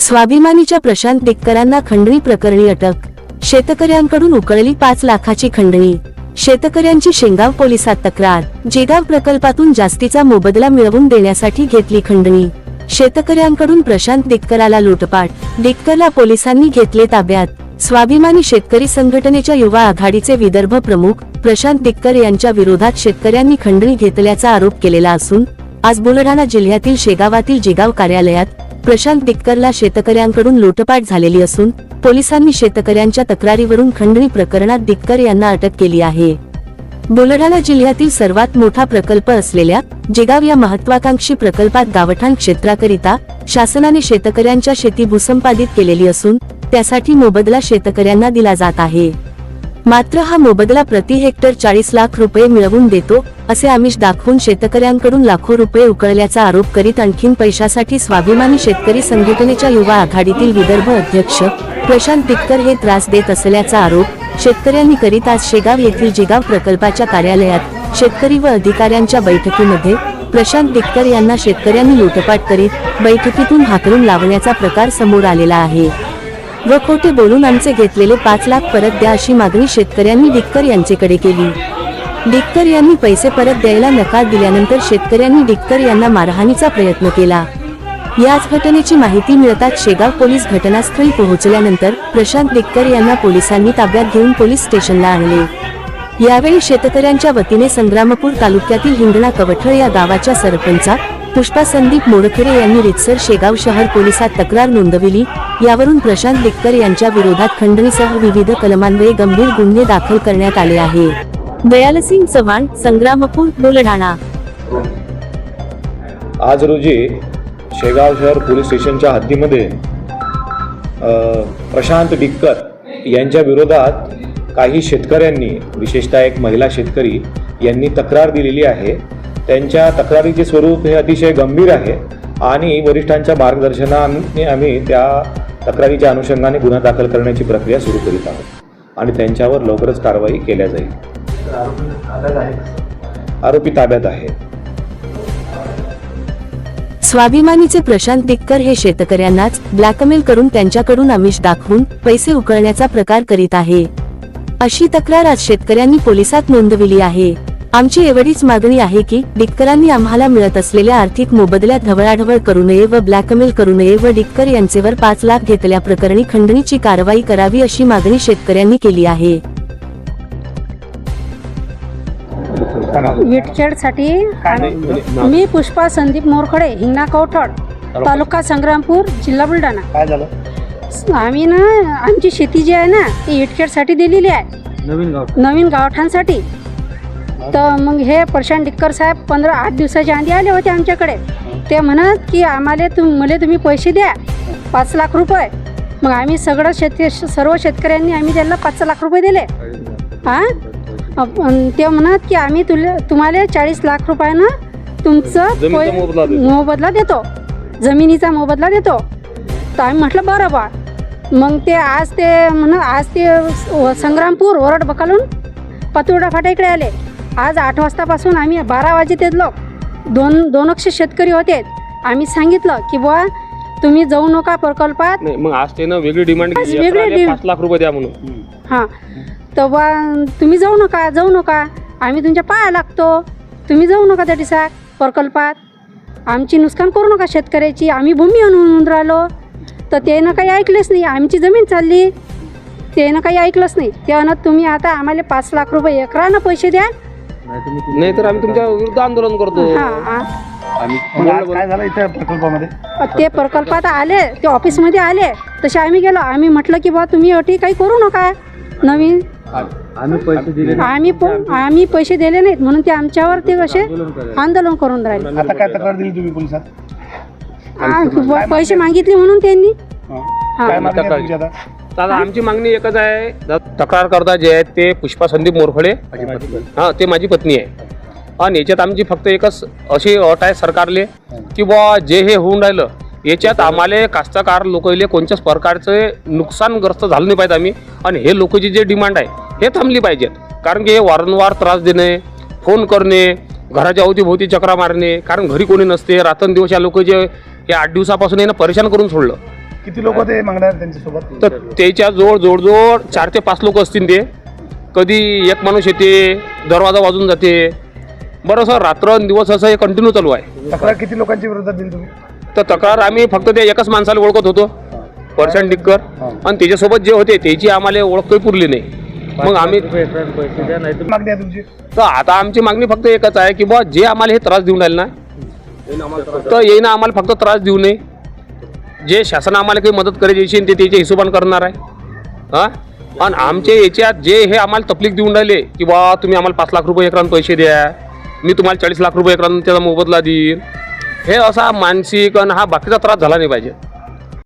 स्वाभिमानीच्या प्रशांत डिक्करांना खंडणी प्रकरणी अटक. शेतकऱ्यांकडून उकळली पाच लाखाची खंडणी. शेतकऱ्यांची शेंगाव पोलिसात तक्रार. जेगाव प्रकल्पातून जास्तीचा मोबदला मिळवून देण्यासाठी घेतली खंडणी. शेतकऱ्यांकडून प्रशांत डिक्कराला लुटपाट. डिक्करला पोलिसांनी घेतले ताब्यात. स्वाभिमानी शेतकरी संघटनेच्या युवा आघाडीचे विदर्भ प्रमुख प्रशांत डिक्कर यांच्या विरोधात शेतकऱ्यांनी खंडणी घेतल्याचा आरोप केलेला असून आज बुलढाणा जिल्ह्यातील शेगावातील जिगाव कार्यालयात प्रशांत डिक्करला शेतकऱ्यांकडून लुटपाट झालेली असून पोलिसांनी शेतकऱ्यांच्या तक्रारीवरून खंडणी प्रकरणात डिक्कर यांना अटक केली आहे. बुलढाणा जिल्ह्यातील सर्वात मोठा प्रकल्प असलेल्या जिगाव या महत्वाकांक्षी प्रकल्पात गावठाण क्षेत्राकरिता शासनाने शेतकऱ्यांच्या शेती भूसंपादित केलेली असून त्यासाठी मोबदला शेतकऱ्यांना दिला जात आहे. मात्र हा मोबदला प्रति हेक्टर चाळीस लाख रुपये मिळवून देतो असे आमिष दाखवून शेतकऱ्यांकडून लाखो रुपये उकळल्याचा आरोप करीत आणखीन पैशासाठी स्वाभिमानी शेतकरी संघटनेच्या युवा आघाडीतील विदर्भ अध्यक्ष प्रशांत टिक्कर हे त्रास देत असल्याचा आरोप शेतकऱ्यांनी करीत आज शेगाव येथील जिगाव प्रकल्पाच्या कार्यालयात शेतकरी व अधिकाऱ्यांच्या बैठकीमध्ये प्रशांत टिक्कर यांना शेतकऱ्यांनी लुटपाट करीत बैठकीतून हाकलून लावण्याचा प्रकार समोर आलेला आहे. व खोटे बोलून आमचे घेतलेले पाच लाख परत द्या अशी मागणी शेतकऱ्यांनी डिक्कर यांचेकडे केली. डिक्कर यांनी पैसे परत द्यायला नकार दिल्यानंतर शेतकऱ्यांनी डिक्कर यांना मारहाणीचा प्रयत्न केला. याच घटनेची माहिती मिळताच शेगाव पोलीस घटनास्थळी पोहोचल्यानंतर प्रशांत डिक्कर यांना पोलिसांनी ताब्यात घेऊन पोलीस स्टेशनला आणले. यावेळी शेतकऱ्यांच्या वतीने संग्रामपूर तालुक्यातील हिंगणा कवठळ या गावाच्या सरपंचा पुष्पा संदीप मोडखेडे यांनी रितसर शेगाव शहर पोलिसात तक्रार नोंदविली. यावरून प्रशांत डिक्कर यांच्या विरोधात खंडणीसह विविध कलमान्वये गंभीर गुन्हे दाखल करण्यात आले आहे. दयालसिंग चव्हाण संग्रामपूर बुलढाणा. आज रोजी शेगाव शहर पोलीस स्टेशनच्या हद्दीमध्ये प्रशांत डिक्कर यांच्या विरोधात काही शेतकऱ्यांनी विशेषतः एक महिला शेतकरी यांनी तक्रार दिलेली आहे. त्यांच्या तक्रारीचे स्वरूप हे अतिशय गंभीर आहे आणि वरिष्ठांच्या मार्गदर्शनाने आम्ही त्या तक्रारीच्या अनुषंगाने गुन्हा दाखल करण्याची प्रक्रिया सुरू करीत आहोत आणि त्यांच्यावर लवकरच कारवाई केल्या जाईल. आरोपी ताब्यात आहे स्वाभिमानीचे प्रशांत डिक्कर हे शेतकऱ्यांनाच ब्लॅकमेल करून त्यांच्याकडून आमिष दाखवून पैसे उकळण्याचा प्रकार करीत आहे. अशी तक्रार आज शेतकऱ्यांनी पोलिसात नोंदविली आहे. आमची एवढीच मागणी आहे की डिक्करांनी आम्हाला मिळत असलेल्या आर्थिक मोबदल्यात ढवळाढवळ करू नये व ब्लॅकमेल करू नये व डिक्कर यांचेवर पाच लाख घेतल्या प्रकरणी खंडणीची कारवाई करावी अशी मागणी शेतकऱ्यांनी केली आहे. विटखेडसाठी मी पुष्पा संदीप मोरखडे हिंगणा कवठड तालुका संग्रामपूर जिल्हा बुलढाणा. आम्ही ना आमची शेती जी आहे ना ती विटखेडसाठी दिलेली आहे. नवीन गाव. नवीन गावठांसाठी तर मग हे प्रशांत डिक्कर साहेब पंधरा आठ दिवसाच्या आधी आले होते आमच्याकडे. ते म्हणत की आम्हाला तुम मला तुम्ही पैसे द्या पाच लाख रुपये. मग आम्ही सगळं शेती सर्व शेतकऱ्यांनी आम्ही त्यांना पाच लाख रुपये दिले. हां ते म्हणत की आम्ही तुला तुम्हाला चाळीस लाख रुपयानं तुमचं मोबदला देतो. जमिनीचा मोबदला देतो. तर आम्ही म्हटलं बरं बा. मग ते आज ते म्हण आज ते संग्रामपूर ओरड बकालून पातुर्डा फाटा इकडे आले. आज आठ वाजतापासून आम्ही बारा वाजेत येतलो. दोन दोन अक्ष शेतकरी होते. आम्ही सांगितलं की बुवा तुम्ही जाऊ नका प्रकल्पात. नाही मग आज त्यानं वेगळी डिमांड आज केली वेगळी पाच लाख रुपये द्या म्हणून. हां. तर बा तुम्ही जाऊ नका जाऊ नका. आम्ही तुमच्या पाया लागतो. तुम्ही जाऊ नका त्या दिसाक प्रकल्पात. आमची नुकसान करू नका शेतकऱ्याची. आम्ही भूमी आणून राहिलो. तर त्यानं काही ऐकलेच नाही. आमची जमीन चालली. त्यानं काही ऐकलंच नाही. ते म्हणत तुम्ही आता आम्हाला पाच लाख रुपये एकरानं पैसे द्या. नाही तर आम्ही तुमच्या विरुद्ध आंदोलन करतो. हां हां. मग आज काय झालं इथं प्रकल्पामध्ये? ते प्रकल्पात आले ते ऑफिसमध्ये आले. तसे आम्ही गेलो. आम्ही म्हटलं की बा तुम्ही अटी काही करू नका. नवीन आम्ही पैसे दिले आम्ही प- आम्ही पैसे दिले नाहीत. म्हणून ते आमच्यावर ते कसे आंदोलन करून राहिले. आता काय तक्रार दिली तुम्ही पोलिसात? आ, पैसे मागितले म्हणून त्यांनी. हं. हा. काय मागणी आहे तुमची आता? दादा आमची मागणी एकच आहे. दा- तक्रारकर्ता जे आहेत ते पुष्पा संदीप मोरखडे हा ते माझी पत्नी आहे. आणि याच्यात आमची फक्त एकच अशी अट आहे सरकारले की बुवा जे हे होऊन राहिलं याच्यात आम्हाला कास्तकार लोकले कोणत्याच प्रकारचं नुकसानग्रस्त झालं नाही पाहिजे आम्ही. आणि हे लोकांची जे डिमांड आहे हे थांबली पाहिजेत. कारण की हे वारंवार त्रास देणे फोन करणे घराच्या अवतीभोवती चक्रा मारणे कारण घरी कोणी नसते रात्रंदिवस या लोक जे हे आठ दिवसापासून यानं परेशान करून सोडलं. किती लोक ते मागणार त्यांच्यासोबत? तर त्याच्याजवळ जवळजवळ चार ते पाच लोक असतील ते. कधी एक माणूस येते दरवाजा वाजून जाते. बरं सर रात्र दिवस असं हे कंटिन्यू चालू आहे. तक्रार किती लोकांच्या विरोधात दिली तुम्ही? तर तक्रार आम्ही फक्त त्या एकाच माणसाला ओळखत होतो पर्शन डिक्कर. आणि त्याच्यासोबत जे होते त्याची आम्हाला ओळख काही पुरली नाही. मग आम्ही मागणी आहे तुमची? तर आता आमची मागणी फक्त एकच आहे की बुवा जे आम्हाला हे त्रास देऊन राहिले ना तर येईना आम्हाला फक्त त्रास देऊ नये. जे शासन आम्हाला काही मदत करायची असेल ते त्याच्या हिशोबाने करणार आहे. हां? आणि आमच्या याच्यात जे हे आम्हाला तकलीफ देऊन राहिले की बा तुम्ही आम्हाला पाच लाख रुपये एकरान पैसे द्या मी तुम्हाला चाळीस लाख रुपये एकरान त्याचा मोबदला देईन. हे असा मानसिक आणि हा बाकीचा त्रास झाला नाही पाहिजे.